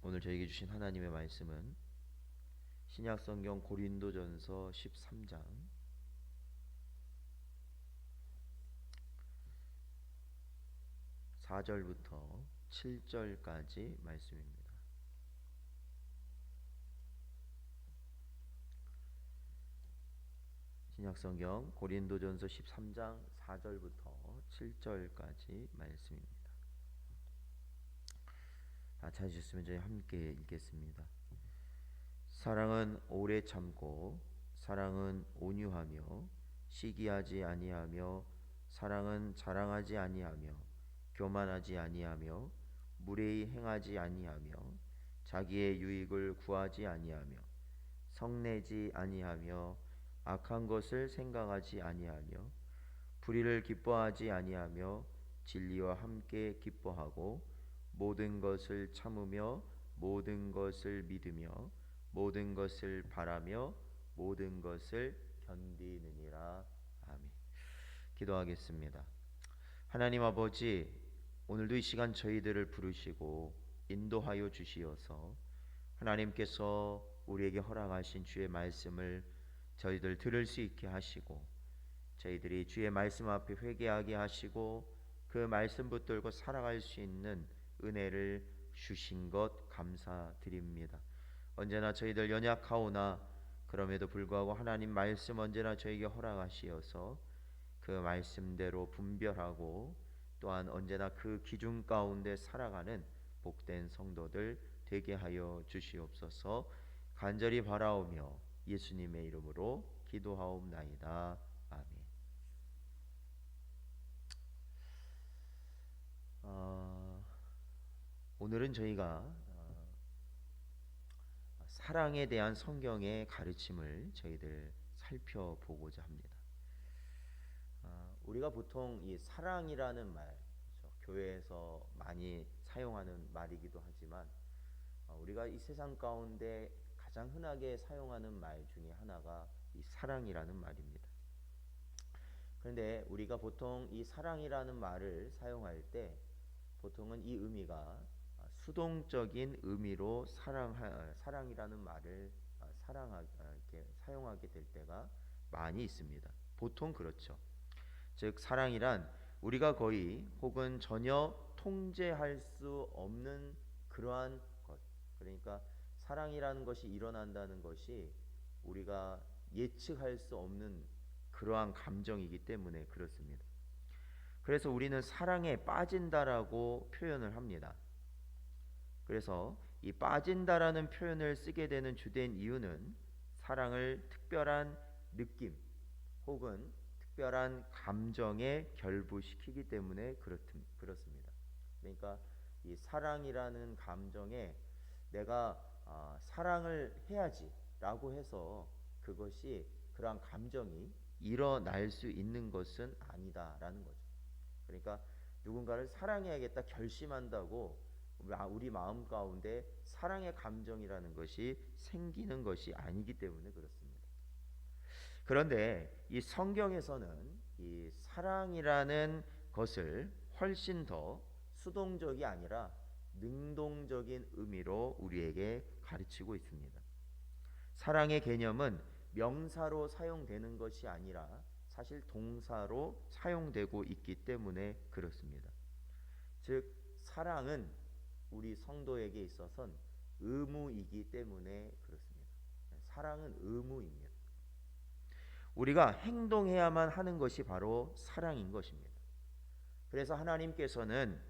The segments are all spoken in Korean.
오늘 저에게 주신 하나님의 말씀은 신약 성경 고린도전서 13장 4절부터 7절까지 말씀입니다. 신약 성경 고린도전서 13장 4절부터 7절까지 말씀입니다. 다 찾으셨으면 저희 함께 읽겠습니다. 사랑은 오래 참고 사랑은 온유하며 시기하지 아니하며 사랑은 자랑하지 아니하며 교만하지 아니하며 무례히 행하지 아니하며 자기의 유익을 구하지 아니하며 성내지 아니하며 악한 것을 생각하지 아니하며 불의를 기뻐하지 아니하며 진리와 함께 기뻐하고 모든 것을 참으며 모든 것을 믿으며 모든 것을 바라며 모든 것을 견디느니라 아멘. 기도하겠습니다. 하나님 아버지 오늘도 이 시간 저희들을 부르시고 인도하여 주시어서 하나님께서 우리에게 허락하신 주의 말씀을 저희들 들을 수 있게 하시고 저희들이 주의 말씀 앞에 회개하게 하시고 그 말씀 붙들고 살아갈 수 있는 은혜를 주신 것 감사드립니다. 언제나 저희들 연약하오나 그럼에도 불구하고 하나님 말씀 언제나 저에게 허락하시어서 그 말씀대로 분별하고 또한 언제나 그 기준 가운데 살아가는 복된 성도들 되게 하여 주시옵소서. 간절히 바라오며 예수님의 이름으로 기도하옵나이다. 아멘. 어, 오늘은 저희가 어, 사랑에 대한 성경의 가르침을 저희들 살펴보고자 합니다. 어, 우리가 보통 이 사랑이라는 말? 교회에서 많이 사용하는 말이기도 하지만 어, 우리가 이 세상 가운데 가장 흔하게 사용하는 말 중에 하나가 이 사랑이라는 말입니다. 그런데 우리가 보통 이 사랑이라는 말을 사용할 때 보통은 이 의미가 수동적인 의미로 사랑 사랑이라는 말을 사랑하 이렇게 사용하게 될 때가 많이 있습니다. 보통 그렇죠. 즉 사랑이란 우리가 거의 혹은 전혀 통제할 수 없는 그러한 것. 그러니까 사랑이라는 것이 일어난다는 것이 우리가 예측할 수 없는 그러한 감정이기 때문에 그렇습니다. 그래서 우리는 사랑에 빠진다라고 표현을 합니다. 그래서 이 빠진다라는 표현을 쓰게 되는 주된 이유는 사랑을 특별한 느낌 혹은 특별한 감정에 결부시키기 때문에 그렇습니다. 그러니까 이 사랑이라는 감정에 내가 아, 사랑을 해야지라고 해서 그것이 그러한 감정이 일어날 수 있는 것은 아니다라는 거죠. 그러니까 누군가를 사랑해야겠다 결심한다고 우리 마음 가운데 사랑의 감정이라는 것이 생기는 것이 아니기 때문에 그렇습니다. 그런데 이 성경에서는 이 사랑이라는 것을 훨씬 더 수동적이 아니라 능동적인 의미로 우리에게 가르치고 있습니다. 사랑의 개념은 명사로 사용되는 것이 아니라 사실 동사로 사용되고 있기 때문에 그렇습니다. 즉 사랑은 우리 성도에게 있어선 의무이기 때문에 그렇습니다. 사랑은 의무입니다. 우리가 행동해야만 하는 것이 바로 사랑인 것입니다. 그래서 하나님께서는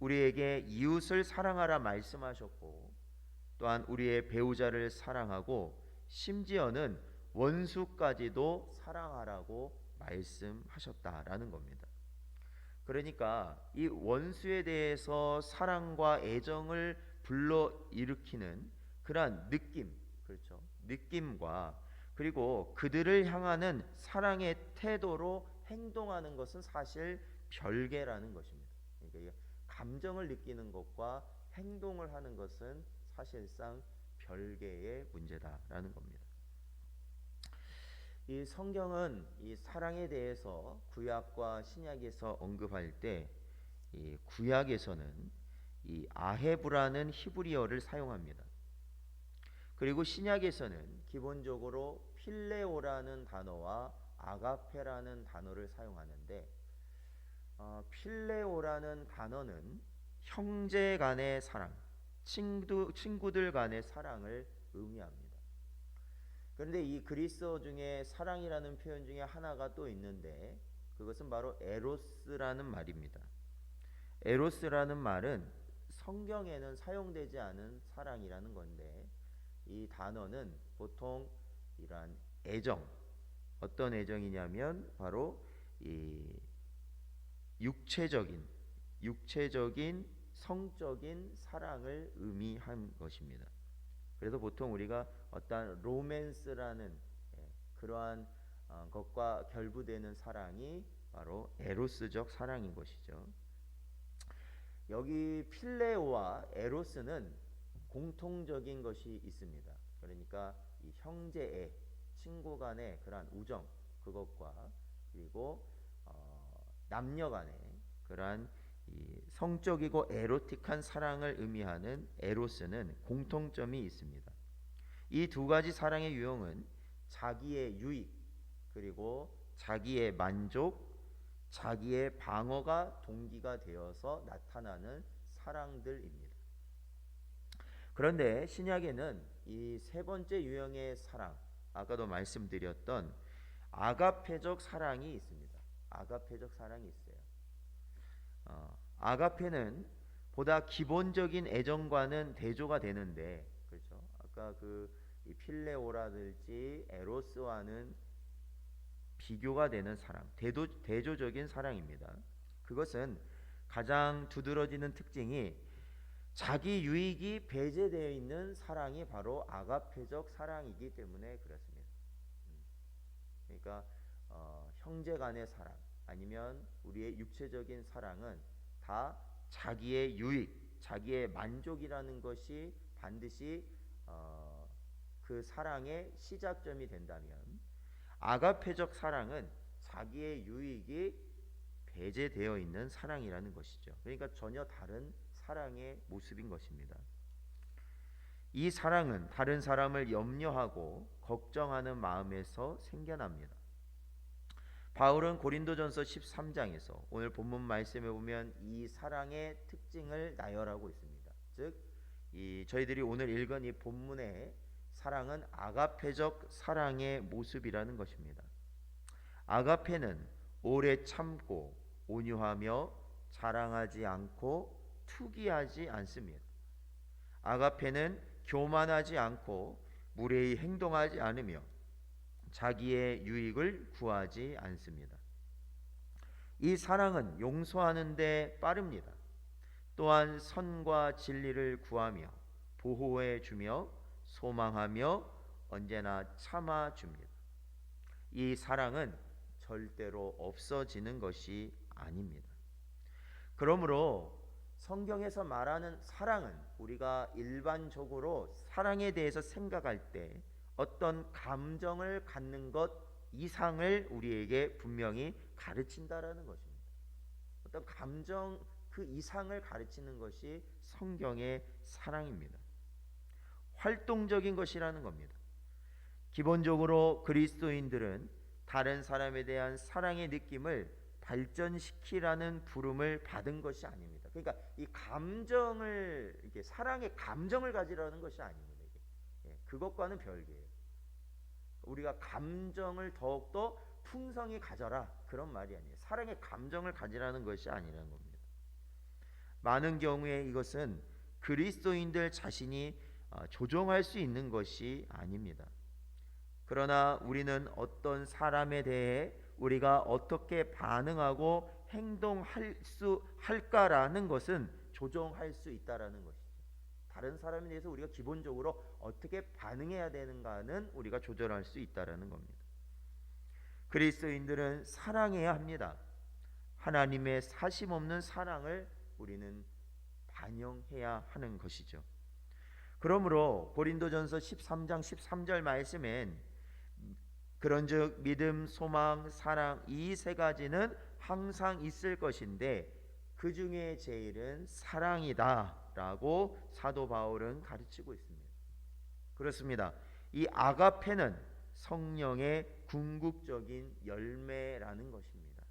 우리에게 이웃을 사랑하라 말씀하셨고 또한 우리의 배우자를 사랑하고 심지어는 원수까지도 사랑하라고 말씀하셨다라는 겁니다. 그러니까 이 원수에 대해서 사랑과 애정을 불러 일으키는 그러한 느낌, 그렇죠? 느낌과 그리고 그들을 향하는 사랑의 태도로 행동하는 것은 사실 별개라는 것입니다. 그러니까 감정을 느끼는 것과 행동을 하는 것은 사실상 별개의 문제다라는 겁니다. 이 성경은 이 사랑에 대해서 구약과 신약에서 언급할 때 이 구약에서는 이 아헤브라는 히브리어를 사용합니다. 그리고 신약에서는 기본적으로 필레오라는 단어와 아가페라는 단어를 사용하는데 어, 필레오라는 단어는 형제 간의 사랑, 친구, 친구들 간의 사랑을 의미합니다. 그런데 이 그리스어 중에 사랑이라는 표현 중에 하나가 또 있는데 그것은 바로 에로스라는 말입니다. 에로스라는 말은 성경에는 사용되지 않은 사랑이라는 건데 이 단어는 보통 이러한 애정 어떤 애정이냐면 바로 이 육체적인 육체적인 성적인 사랑을 의미한 것입니다. 그래서 보통 우리가 어떤 로맨스라는 예, 그러한 어, 것과 결부되는 사랑이 바로 에로스적 사랑인 것이죠. 여기 필레오와 에로스는 공통적인 것이 있습니다. 그러니까 이 형제의 친구 간의 그러한 우정 그것과 그리고 어, 남녀 간의 그러한 이 성적이고 에로틱한 사랑을 의미하는 에로스는 공통점이 있습니다. 이 두 가지 사랑의 유형은 자기의 유익 그리고 자기의 만족, 자기의 방어가 동기가 되어서 나타나는 사랑들입니다. 그런데 신약에는 이 세 번째 유형의 사랑, 아까도 말씀드렸던 아가페적 사랑이 있습니다. 아가페적 사랑이 있어요. 어, 아가페는 보다 기본적인 애정과는 대조가 되는데? 아까 그 필레오라든지 에로스와는 비교가 되는 사랑, 대도, 대조적인 사랑입니다. 그것은 가장 두드러지는 특징이 자기 유익이 배제되어 있는 사랑이 바로 아가페적 사랑이기 때문에 그렇습니다. 음. 그러니까 어, 형제 간의 사랑 아니면 우리의 육체적인 사랑은 다 자기의 유익, 자기의 만족이라는 것이 반드시 어, 그 사랑의 시작점이 된다면 아가페적 사랑은 자기의 유익이 배제되어 있는 사랑이라는 것이죠. 그러니까 전혀 다른 사랑의 모습인 것입니다. 이 사랑은 다른 사람을 염려하고 걱정하는 마음에서 생겨납니다. 바울은 고린도전서 13장에서 오늘 본문 말씀에 보면 이 사랑의 특징을 나열하고 있습니다. 즉, 이 저희들이 오늘 읽은 이 본문의 사랑은 아가페적 사랑의 모습이라는 것입니다. 아가페는 오래 참고 온유하며 자랑하지 않고 투기하지 않습니다. 아가페는 교만하지 않고 무례히 행동하지 않으며 자기의 유익을 구하지 않습니다. 이 사랑은 용서하는데 빠릅니다. 또한 선과 진리를 구하며 보호해 주며 소망하며 언제나 참아 줍니다. 이 사랑은 절대로 없어지는 것이 아닙니다. 그러므로 성경에서 말하는 사랑은 우리가 일반적으로 사랑에 대해서 생각할 때 어떤 감정을 갖는 것 이상을 우리에게 분명히 가르친다라는 것입니다. 어떤 감정 그 이상을 가르치는 것이 성경의 사랑입니다. 활동적인 것이라는 겁니다. 기본적으로 그리스도인들은 다른 사람에 대한 사랑의 느낌을 발전시키라는 부름을 받은 것이 아닙니다. 그러니까 이 감정을 이렇게 사랑의 감정을 가지라는 것이 아닙니다. 예, 그것과는 별개예요. 우리가 감정을 더욱더 풍성히 가져라 그런 말이 아니에요. 사랑의 감정을 가지라는 것이 아니라는 겁니다. 많은 경우에 이것은 그리스도인들 자신이 어, 조종할 수 있는 것이 아닙니다. 그러나 우리는 어떤 사람에 대해 우리가 어떻게 반응하고 행동할 수 할까라는 것은 조정할 수 있다라는 것이죠. 다른 사람에 대해서 우리가 기본적으로 어떻게 반응해야 되는가는 우리가 조절할 수 있다라는 겁니다. 그리스도인들은 사랑해야 합니다. 하나님의 사심 없는 사랑을 우리는 반영해야 하는 것이죠. 그러므로 고린도전서 13장 13절 말씀엔 그런즉 믿음, 소망, 사랑 이 세 가지는 항상 있을 것인데 그 중에 제일은 사랑이다라고 사도 바울은 가르치고 있습니다. 그렇습니다. 이 아가페는 성령의 궁극적인 열매라는 것입니다.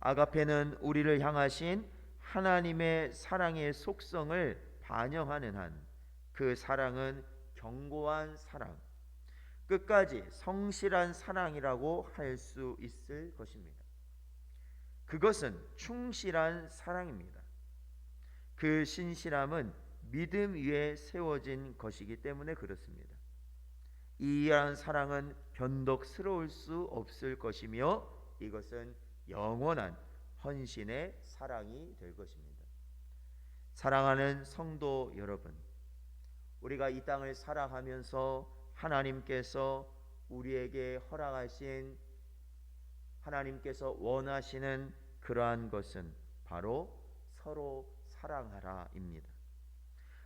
아가페는 우리를 향하신 하나님의 사랑의 속성을 반영하는 한 그 사랑은 견고한 사랑, 끝까지 성실한 사랑이라고 할 수 있을 것입니다. 그것은 충실한 사랑입니다. 그 신실함은 믿음 위에 세워진 것이기 때문에 그렇습니다. 이러한 사랑은 변덕스러울 수 없을 것이며 이것은 영원한 헌신의 사랑이 될 것입니다. 사랑하는 성도 여러분, 우리가 이 땅을 살아가면서 하나님께서 우리에게 허락하신 하나님께서 원하시는 그러한 것은 바로 서로 사랑하라입니다.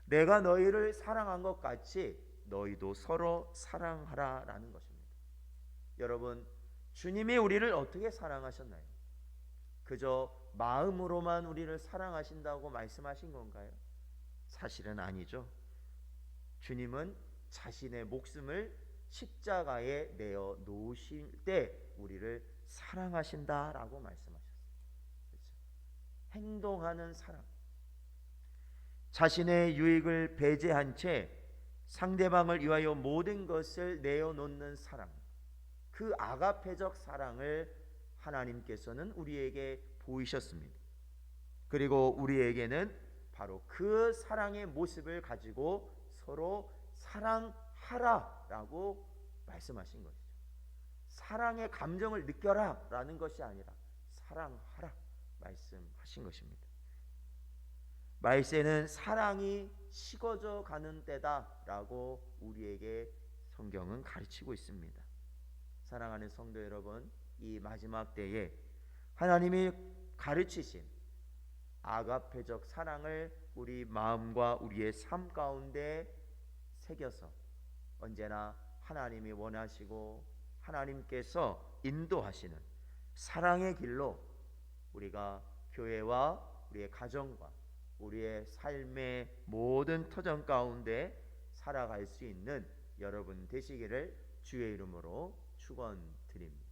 내가 너희를 사랑한 것 같이 너희도 서로 사랑하라라는 것입니다. 여러분, 주님이 우리를 어떻게 사랑하셨나요? 그저 마음으로만 우리를 사랑하신다고 말씀하신 건가요? 사실은 아니죠. 주님은 자신의 목숨을 십자가에 내어 놓으실 때 우리를 사랑하신다라고 말씀하셨어요. 그렇죠? 행동하는 사랑. 자신의 유익을 배제한 채 상대방을 위하여 모든 것을 내어놓는 사랑. 그 아가페적 사랑을 하나님께서는 우리에게 보이셨습니다. 그리고 우리에게는 바로 그 사랑의 모습을 가지고 서로 사랑하라라고 말씀하신 것이죠. 사랑의 감정을 느껴라라는 것이 아니라 사랑하라 말씀하신 것입니다. 말세는 사랑이 식어져 가는 때다라고 우리에게 성경은 가르치고 있습니다. 사랑하는 성도 여러분, 이 마지막 때에 하나님이 가르치신 아가페적 사랑을 우리 마음과 우리의 삶 가운데 새겨서 언제나 하나님이 원하시고 하나님께서 인도하시는 사랑의 길로 우리가 교회와 우리의 가정과 우리의 삶의 모든 터전 가운데 살아갈 수 있는 여러분 되시기를 주의 이름으로 축원드립니다.